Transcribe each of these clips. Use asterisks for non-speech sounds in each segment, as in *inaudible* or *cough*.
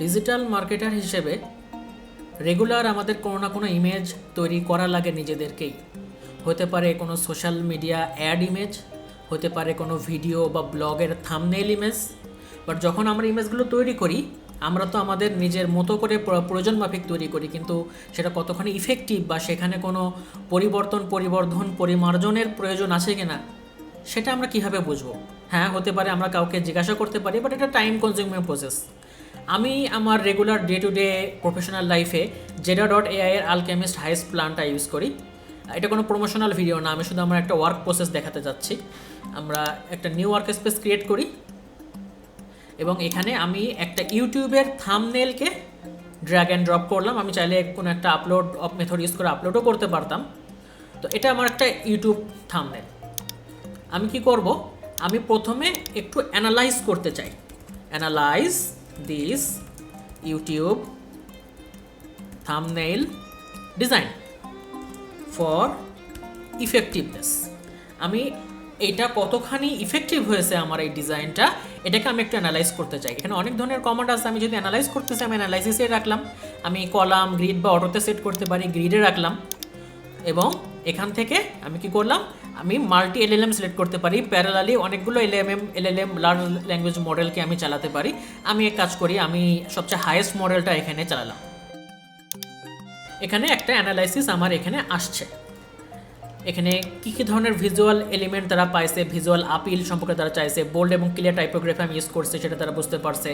Digital marketer হিসেবে regular আমাদের কোনো না কোনো ইমেজ তৈরি করা লাগে নিজেদেরকেই। হতে পারে কোনো সোশ্যাল মিডিয়া অ্যাড ইমেজ হতে পারে কোনো ভিডিও বা ব্লগের থামনেল ইমেজ বাট যখন আমরা ইমেজগুলো তৈরি করি, আমরা তো আমাদের নিজের মতো করে প্র- প্রয়োজন মাফিক তৈরি করি, কিন্তু সেটা কতখানি ইফেক্টিভ বা সেখানে কোনো পরিবর্তন, পরিবর্ধন, পরিমার্জনের প্রয়োজন আছে কিনা, সেটা আমরা কীভাবে বুঝব? হ্যাঁ হতে পারে আমরা কাউকে জিজ্ঞাসা করতে পারি বাট এটা টাইম কনজিউমিং প্রসেস আমি আমার regular day to day professional লাইফে জেডা ডট এআই এর আলকেমিস্ট হাইস্ট প্ল্যানটা ইউজ করি। এটা কোনো প্রমোশনাল ভিডিও না, আমি শুধু আমার একটা ওয়ার্ক প্রসেস দেখাতে যাচ্ছি। আমরা একটা নিউ ওয়ার্ক স্পেস ক্রিয়েট করি। এবং এখানে আমি একটা ইউটিউবের থামনেলকে ড্র্যাগ অ্যান্ড ড্রপ করলাম। আমি চাইলে কোনো একটা আপলোড অফ মেথড ইউজ করে আপলোডও করতে পারতাম। তো এটা আমার একটা ইউটিউব থামনেল আমি কি করব? আমি প্রথমে একটু অ্যানালাইজ করতে চাই। Analyse this YouTube thumbnail design for effectiveness আমি এটা কতখানি ইফেক্টিভ হয়েছে আমার এই ডিজাইনটা এটাকে আমি একটু অ্যানালাইজ করতে চাই। এখানে অনেক ধরনের কমান্ড আছে, আমি যদি অ্যানালাইজ করতে চাই আমি অ্যানালাইসিসে রাখলাম। আমি কলাম গ্রিড বা অটোতে সেট করতে পারি গ্রিডে রাখলাম। এবং এখান থেকে আমি কি করলাম? আমি মাল্টি এলএলএম সিলেক্ট করতে পারি। প্যারালালি অনেকগুলো এলএমএম এলএলএম লার্জ ল্যাঙ্গুয়েজ মডেলকে আমি চালাতে পারি। আমি এক কাজ করি, আমি সবচেয়ে হায়েস্ট মডেলটা এখানে চালালাম। এখানে একটা অ্যানালাইসিস আমার এখানে আসছে। এখানে কী কী ধরনের ভিজুয়াল এলিমেন্ট তারা পাইছে ভিজুয়াল আপিল সম্পর্কে তারা চাইছে বোল্ড এবং ক্লিয়ার টাইপোগ্রাফি আমি ইউজ করছে, সেটা তারা বুঝতে পারছে।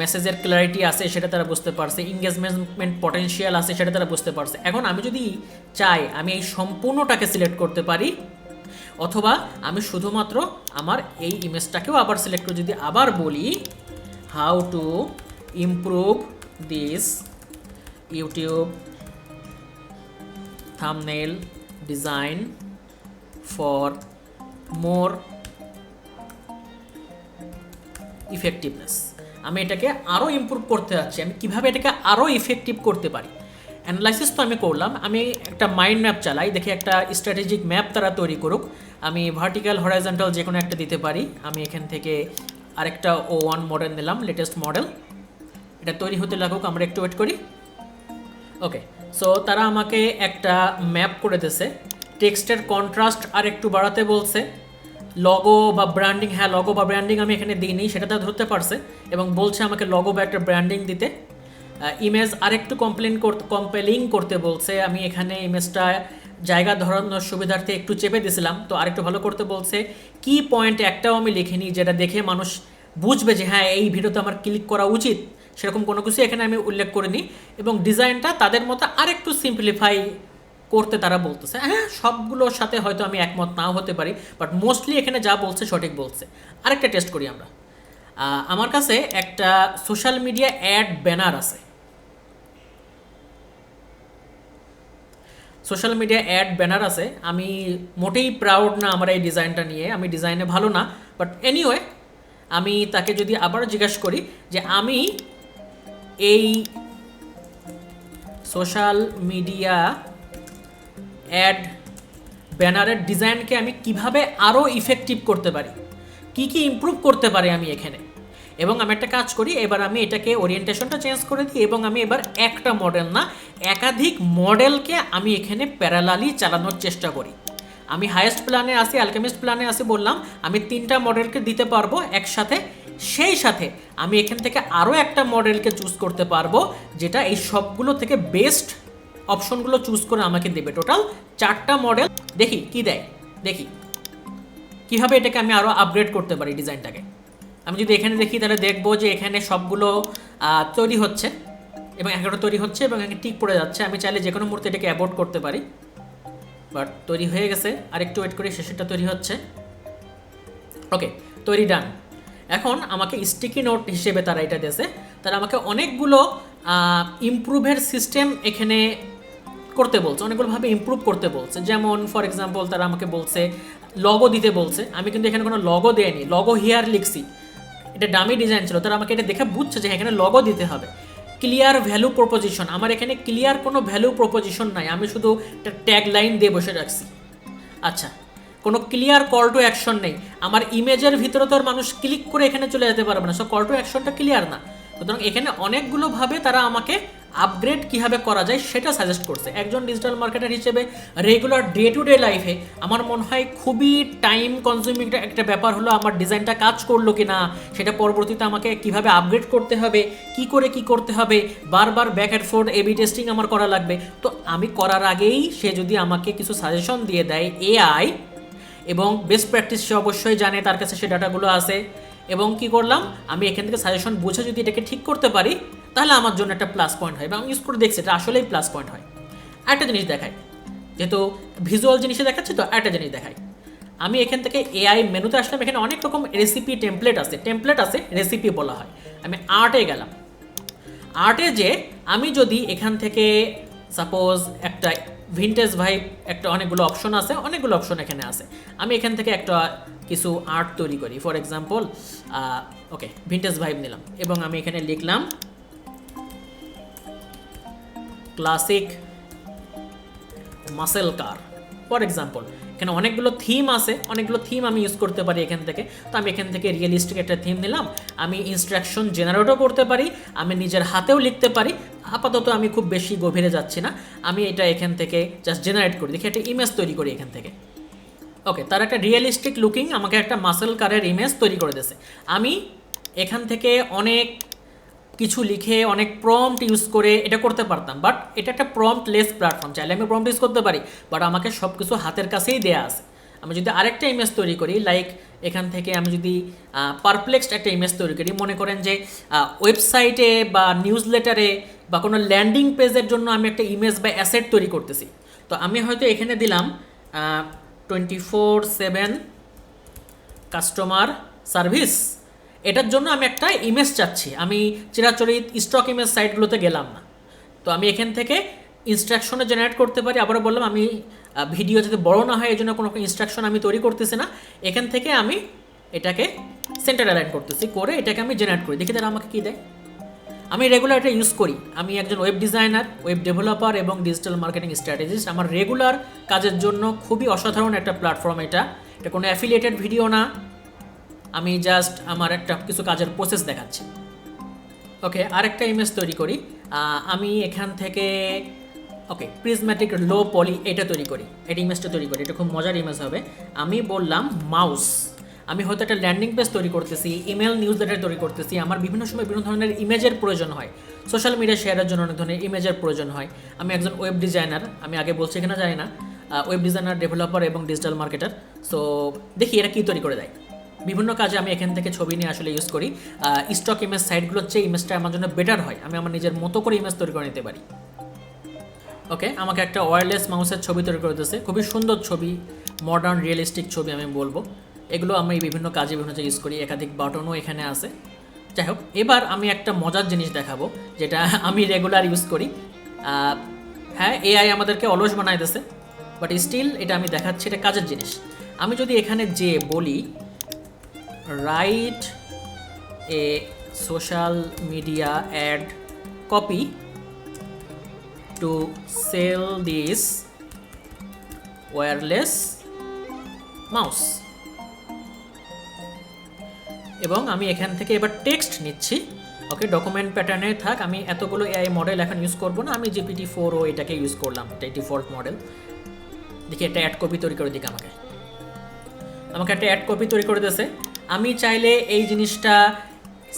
মেসেজের ক্লারিটি আছে সেটা তারা বুঝতে পারছে ইংগেজমেন্ট পটেনশিয়াল আছে সেটা তারা বুঝতে পারছে। এখন আমি যদি চাই আমি এই সম্পূর্ণটাকে সিলেক্ট করতে পারি, অথবা আমি শুধুমাত্র আমার এই ইমেজটাকেও আবার সিলেক্ট করে, যদি আবার বলি how to improve this YouTube thumbnail design for more effectiveness আমি এটাকে আরও ইমপ্রুভ করতে যাচ্ছি। আমি কীভাবে এটাকে আরও ইফেক্টিভ করতে পারি? অ্যানালাইসিস তো আমি করলাম। আমি একটা মাইন্ড ম্যাপ চালাই। দেখি একটা স্ট্র্যাটেজিক ম্যাপ তারা তৈরি করুক। আমি ভার্টিক্যাল হরাইজন্টাল যে কোনো একটা দিতে পারি। আমি এখান থেকে আরেকটা ও ওয়ান মডেল নিলাম লেটেস্ট মডেল এটা তৈরি হতে লাগুক, আমরা একটু ওয়েট করি। ওকে সো তারা আমাকে একটা ম্যাপ করে দিয়েছে। টেক্সটের কন্ট্রাস্ট আর একটু বাড়াতে বলছে। লগো বা ব্র্যান্ডিং হ্যাঁ লগো বা ব্র্যান্ডিং আমি এখানে দিইনি, সেটা তারা ধরতে পারছে এবং বলছে আমাকে লগো বা একটা ব্র্যান্ডিং দিতে। ইমেজ আরেকটু কমপ্লেন করতে কম্পেলিং করতে বলছে। আমি এখানে ইমেজটা জায়গা ধরানোর সুবিধার্থে একটু চেপে দিয়েছিলাম তো আরেকটু ভালো করতে বলছে, কি পয়েন্ট একটাও আমি লিখিনি যেটা দেখে মানুষ বুঝবে যে হ্যাঁ এই ভিডিওতে আমার ক্লিক করা উচিত। সেরকম কোনো কিছু এখানে আমি উল্লেখ করিনি এবং ডিজাইনটা তাদের মতো আরেকটু সিম্পলিফাই করতে তারা বলতেছে। হ্যাঁ সবগুলোর সাথে হয়তো আমি একমত নাও হতে পারি বাট মোস্টলি এখানে যা বলছে সঠিক বলছে। আরেকটা টেস্ট করি আমরা। আমার কাছে একটা সোশ্যাল মিডিয়া অ্যাড ব্যানার আছে। সোশ্যাল মিডিয়া অ্যাড ব্যানার আছে। আমি মোটেই প্রাউড না আমার এই ডিজাইনটা নিয়ে। আমি ডিজাইনে ভালো না বাট এনিওয়ে আমি তাকে যদি আবার জিজ্ঞাসা করি যে আমি এই সোশ্যাল মিডিয়া অ্যাড ব্যানারের ডিজাইনকে আমি কীভাবে আরও ইফেক্টিভ করতে পারি? কি কি ইমপ্রুভ করতে পারি আমি এখানে? এবং আমি একটা কাজ করি, এবার আমি এটাকে ওরিয়েন্টেশনটা চেঞ্জ করে দিই এবং আমি এবার একটা মডেল না, একাধিক মডেলকে আমি এখানে প্যারালালি চালানোর চেষ্টা করি। আমি হায়েস্ট প্ল্যানে আসি অ্যালকেমিস্ট প্ল্যানে আসি বললাম, আমি তিনটা মডেলকে দিতে পারব একসাথে, সেই সাথে আমি এখান থেকে আরও একটা মডেলকে চুজ করতে পারব, যেটা এই সবগুলো থেকে বেস্ট অপশনগুলো চুজ করে আমাকে দেবে। টোটাল চারটা মডেল দেখি, কি দেয়? দেখি। কীভাবে এটাকে আমি আরও আপগ্রেড করতে পারি ডিজাইনটাকে আমি যদি এখানে দেখি, তাহলে দেখব যে এখানে সবগুলো তৈরি হচ্ছে এবং এগারো তৈরি হচ্ছে এবং এখানে টিক পড়ে যাচ্ছে। আমি চাইলে যে কোনো মুহূর্তে এটাকে অ্যাবোর্ড করতে পারি। বাট তৈরি হয়ে গেছে। আর একটু ওয়েট করি, শেষেরটা তৈরি হচ্ছে। ওকে তৈরি ডান এখন আমাকে স্টিকি নোট হিসেবে তারা এটা দিয়েছে। তারা আমাকে অনেকগুলো ইমপ্রুভের সিস্টেম এখানে করতে বলছে, অনেকগুলোভাবে ইমপ্রুভ করতে বলছে। যেমন ফর এক্সাম্পল তারা আমাকে বলছে লগো দিতে বলছে। আমি কিন্তু এখানে কোনো লগো দেয়নি লগো হিয়ার লিখছি। এটা ডামি ডিজাইন ছিল, তারা আমাকে এটা দেখে বুঝছে যে এখানে লগো দিতে হবে। ক্লিয়ার ভ্যালু প্রপোজিশন আমার এখানে ক্লিয়ার কোনো ভ্যালু প্রপোজিশন নাই, আমি শুধু একটা ট্যাগ লাইন দিয়ে বসে রাখছি। আচ্ছা কোনো ক্লিয়ার কল টু অ্যাকশন নেই। আমার ইমেজের ভিতরে তো আর মানুষ ক্লিক করে এখানে চলে যেতে পারবে না সো কল টু অ্যাকশনটা ক্লিয়ার না। সুতরাং এখানে অনেকগুলো ভাবে তারা আমাকে আপগ্রেড কীভাবে করা যায় সেটা সাজেস্ট করছে। একজন ডিজিটাল মার্কেটার হিসেবে রেগুলার ডে টু ডে লাইফে আমার মনে হয় খুবই টাইম কনজিউমিং একটা ব্যাপার হলো আমার ডিজাইনটা কাজ করল কি না সেটা পরবর্তীতে আমাকে কীভাবে আপগ্রেড করতে হবে, কি করে কি করতে হবে, বারবার back and forth AB testing আমার করা লাগবে। তো আমি করার আগেই সে যদি আমাকে কিছু সাজেশন দিয়ে দেয় এআই এবং বেস্ট প্র্যাকটিস সে অবশ্যই জানে, তার কাছে সে ডাটাগুলো আছে। এবং কি করলাম, আমি এখান থেকে সাজেশন বুঝে যদি এটাকে ঠিক করতে পারি তাহলে আমার জন্য একটা প্লাস পয়েন্ট হয়। এবং আমি ইউজ করে দেখছি, এটা আসলেই প্লাস পয়েন্ট হয়। একটা জিনিস দেখাই। যেহেতু ভিজুয়াল জিনিসে দেখাচ্ছি তো একটা জিনিস দেখাই। আমি এখান থেকে এআই মেনুতে আসলাম, এখানে অনেক রকম রেসিপি টেমপ্লেট আছে। টেমপ্লেট আছে রেসিপি বলা হয়। আমি আর্টে গেলাম। আর্টে যে আমি যদি এখান থেকে সাপোজ একটা ভিনটেজ ভাইব একটা অনেকগুলো অপশন আছে, অনেকগুলো অপশন এখানে আছে। আমি এখান থেকে একটা কিছু আর্ট তৈরি করি। For example okay vintage vibe নিলাম। এবং আমি এখানে লিখলাম classic muscle car for example এখানে অনেকগুলো থিম আছে, অনেকগুলো থিম আমি ইউজ করতে পারি এখান থেকে। তো আমি এখান থেকে রিয়েলিস্টিক একটা থিম নিলাম। আমি ইনস্ট্রাকশন জেনারেটও করতে পারি, আমি নিজের হাতেও লিখতে পারি। আপাতত আমি খুব বেশি গভীরে যাচ্ছি না। আমি এটা এখান থেকে জাস্ট জেনারেট করি। দেখি একটা ইমেজ তৈরি করি এখান থেকে। ওকে তার একটা রিয়েলিস্টিক লুকিং আমাকে একটা মাসেল কারের ইমেজ তৈরি করে দিয়েছে। আমি এখান থেকে অনেক কিছু লিখে অনেক প্রম্পট ইউজ করে এটা করতে পারতাম। বাট এটা একটা প্রম্পট লেস প্ল্যাটফর্ম চাইলে আমি প্রম্পট ইউজ করতে পারি বাট আমাকে সব কিছু হাতের কাছেই দেয়া আছে। আমি যদি আরেকটা ইমেজ তৈরি করি লাইক এখান থেকে আমি যদি পারপ্লেক্সড একটা ইমেজ তৈরি করি, মনে করেন যে ওয়েবসাইটে বা নিউজ লেটারে বা কোনো ল্যান্ডিং পেজের জন্য আমি একটা ইমেজ বা অ্যাসেট তৈরি করতেছি। তো আমি হয়তো এখানে দিলাম twenty four seven customer service এটার জন্য আমি একটা ইমেজ চাচ্ছি। আমি চিরাচরিত স্টক ইমেজ সাইটগুলোতে গেলাম না। তো আমি এখান থেকে ইনস্ট্রাকশনে জেনারেট করতে পারি। আবারও বললাম, আমি ভিডিও যাতে বড় না হয় এই জন্য কোনো ইনস্ট্রাকশন আমি তৈরি করতেছি না। এখান থেকে আমি এটাকে সেন্টার অ্যালাইন করতেছি, করে এটাকে আমি জেনারেট করি। দেখি তারা আমাকে কী দেয়। আমি রেগুলার এটা ইউজ করি। আমি একজন ওয়েব ডিজাইনার ওয়েব ডেভেলপার এবং ডিজিটাল মার্কেটিং স্ট্র্যাটেজিস্ট আমার রেগুলার কাজের জন্য খুবই অসাধারণ একটা প্ল্যাটফর্ম এটা। এটা কোনো অ্যাফিলিয়েটেড ভিডিও না। আমি জাস্ট আমার একটা কিছু কাজের প্রসেস দেখাচ্ছি। ওকে আরেকটা ইমেজ তৈরি করি। আমি এখান থেকে ওকে প্রিজম্যাটিক লো পলি এটা তৈরি করি। এটা ইমেজটা তৈরি করি। এটা খুব মজার ইমেজ হবে। আমি বললাম মাউস আমি হয়তো একটা ল্যান্ডিং পেজ তৈরি করতেছি ইমেল নিউজ লেটার তৈরি করতেছি। আমার বিভিন্ন সময় বিভিন্ন ধরনের ইমেজের প্রয়োজন হয়। সোশ্যাল মিডিয়া শেয়ারের জন্য অনেক ধরনের ইমেজের প্রয়োজন হয়। আমি একজন ওয়েব ডিজাইনার আমি আগে বলছি কিনা জানি না। ওয়েব ডিজাইনার ডেভেলপার এবং ডিজিটাল মার্কেটার সো দেখি এরা কী তৈরি করে দেয়। বিভিন্ন কাজে আমি এখান থেকে ছবি নিয়ে আসলে ইউজ করি। স্টক ইমেজ সাইটগুলোর চেয়ে ইমেজটা আমার জন্য বেটার হয়। আমি আমার নিজের মতো করে ইমেজ তৈরি করে নিতে পারি। ওকে আমাকে একটা ওয়্যারলেস মাউসের ছবি তৈরি করে দিয়েছে। খুবই সুন্দর ছবি মডার্ন রিয়েলিস্টিক ছবি আমি বলব। এগুলো আমি বিভিন্ন কাজে বিভিন্ন জায়গায় ইউজ করি। একাধিক বাটনও এখানে আছে। যাই হোক, এবার আমি একটা মজার জিনিস দেখাবো, যেটা *laughs* আমি রেগুলার ইউজ করি। হ্যাঁ এআই আমাদেরকে অলস বানাই দিয়েছে। বাট স্টিল এটা আমি দেখাচ্ছি, এটা কাজের জিনিস। আমি যদি এখানে যে বলি write a social media ad copy to sell this wireless mouse. এবং আমি এখান থেকে এবার টেক্সট নিচ্ছি। ওকে ডকুমেন্ট প্যাটার্নে থাক, আমি এতগুলো এআই মডেল এখন ইউজ করব না, আমি জিপিটি ফোর ও এটাকে ইউজ করলাম এটাই ডিফল্ট মডেল দেখি, একটা অ্যাড কপি তৈরি করে দিক আমাকে। আমাকে একটা অ্যাড কপি তৈরি করে দিয়েছে। আমি চাইলে এই জিনিসটা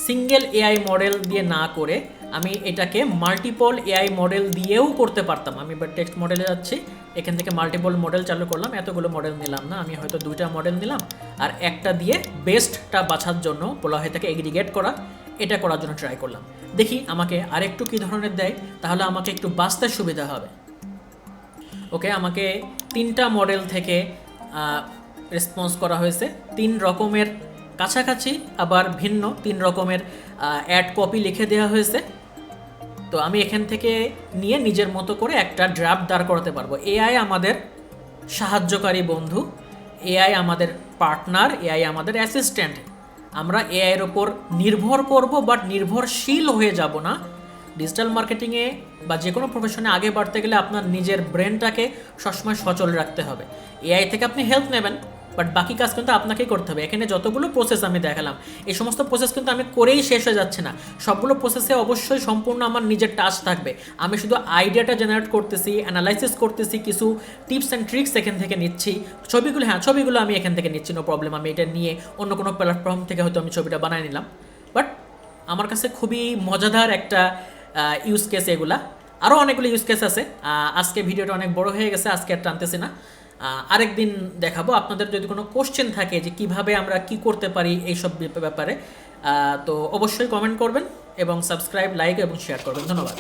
সিঙ্গেল এআই মডেল দিয়ে না করে আমি এটাকে মাল্টিপল এআই মডেল দিয়েও করতে পারতাম। আমি এবার টেক্সট মডেলে যাচ্ছি, এখান থেকে মাল্টিপল মডেল চালু করলাম, এতগুলো মডেল নিলাম না। আমি হয়তো দুইটা মডেল নিলাম আর একটা দিয়ে বেস্টটা বাছার জন্য বলা হয় তাকে এগ্রিগেট করা, এটা করার জন্য ট্রাই করলাম। দেখি আমাকে আরেকটু কী ধরনের দেয়, তাহলে আমাকে একটু বাঁচতে সুবিধা হবে। ওকে আমাকে তিনটা মডেল থেকে রেসপন্স করা হয়েছে। তিন রকমের কাছাকাছি, আবার ভিন্ন, তিন রকমের অ্যাড কপি লিখে দেওয়া হয়েছে। তো আমি এখান থেকে নিয়ে নিজের মতো করে একটা ড্রাফট দাঁড় করাতে পারব। এআই আমাদের সাহায্যকারী বন্ধু এআই আমাদের পার্টনার এআই আমাদের অ্যাসিস্ট্যান্ট আমরা এআইয়ের ওপর নির্ভর করব বাট নির্ভরশীল হয়ে যাব না। ডিজিটাল মার্কেটিংয়ে বা যে কোনো প্রফেশনে আগে বাড়তে গেলে আপনার নিজের ব্রেনটাকে সবসময় সচল রাখতে হবে। এআই থেকে আপনি হেল্প নেবেন। বাট বাকি কাজ কিন্তু আপনাকেই করতে হবে। এখানে যতগুলো প্রসেস আমি দেখালাম, এই সমস্ত প্রসেস কিন্তু আমি করেই শেষ হয়ে যাচ্ছে না। সবগুলো প্রসেসে অবশ্যই সম্পূর্ণ আমার নিজের টাচ থাকবে। আমি শুধু আইডিয়াটা জেনারেট করতেছি অ্যানালাইসিস করতেছি, কিছু টিপস অ্যান্ড ট্রিক্স এখান থেকে নিচ্ছি। ছবিগুলো হ্যাঁ ছবিগুলো আমি এখান থেকে নিচ্ছি নো প্রবলেম আমি এটা নিয়ে অন্য কোনো প্ল্যাটফর্ম থেকে হয়তো আমি ছবিটা বানিয়ে নিলাম। বাট আমার কাছে খুবই মজাদার একটা ইউজ কেস এগুলা। আরও অনেকগুলো ইউজ কেস আছে। আজকে ভিডিওটা অনেক বড় হয়ে গেছে, আজকে আর টানতেছি না। আহ, আরেকদিন দেখাবো। আপনাদের যদি কোনো কোশ্চেন থাকে যে কীভাবে আমরা কি করতে পারি এইসব ব্যাপ- ব্যাপারে তো অবশ্যই কমেন্ট করবেন এবং সাবস্ক্রাইব লাইক এবং শেয়ার করবেন। ধন্যবাদ।